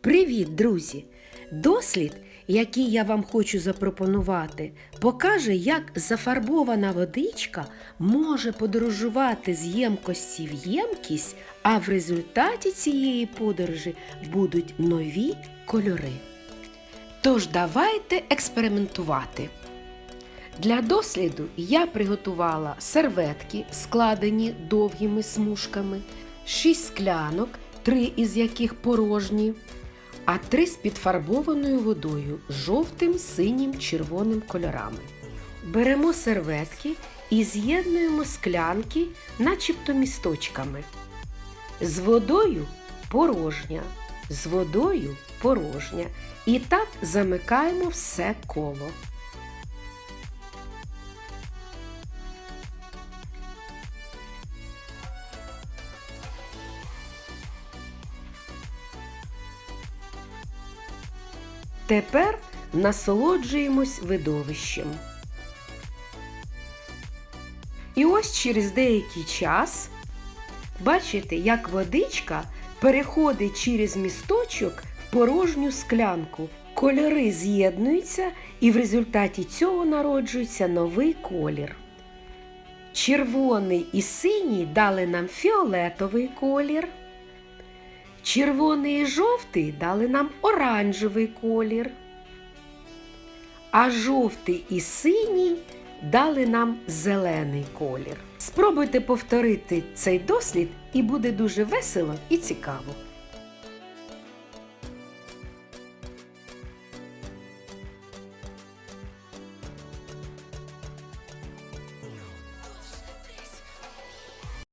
Привіт, друзі! Дослід, який я вам хочу запропонувати, покаже, як зафарбована водичка може подорожувати з ємкості в ємкість, а в результаті цієї подорожі будуть нові кольори. Тож давайте експериментувати. Для досліду я приготувала серветки, складені довгими смужками, шість склянок, три із яких порожні, а три з підфарбованою водою жовтим, синім, червоним кольорами. Беремо серветки і з'єднуємо склянки, начебто місточками. З водою порожня, з водою порожня. І так замикаємо все коло. Тепер насолоджуємось видовищем. І ось через деякий час бачите, як водичка переходить через місточок в порожню склянку. Кольори з'єднуються, і в результаті цього народжується новий колір. Червоний і синій дали нам фіолетовий колір. Червоний і жовтий дали нам оранжевий колір. А жовтий і синій дали нам зелений колір. Спробуйте повторити цей дослід і буде дуже весело і цікаво.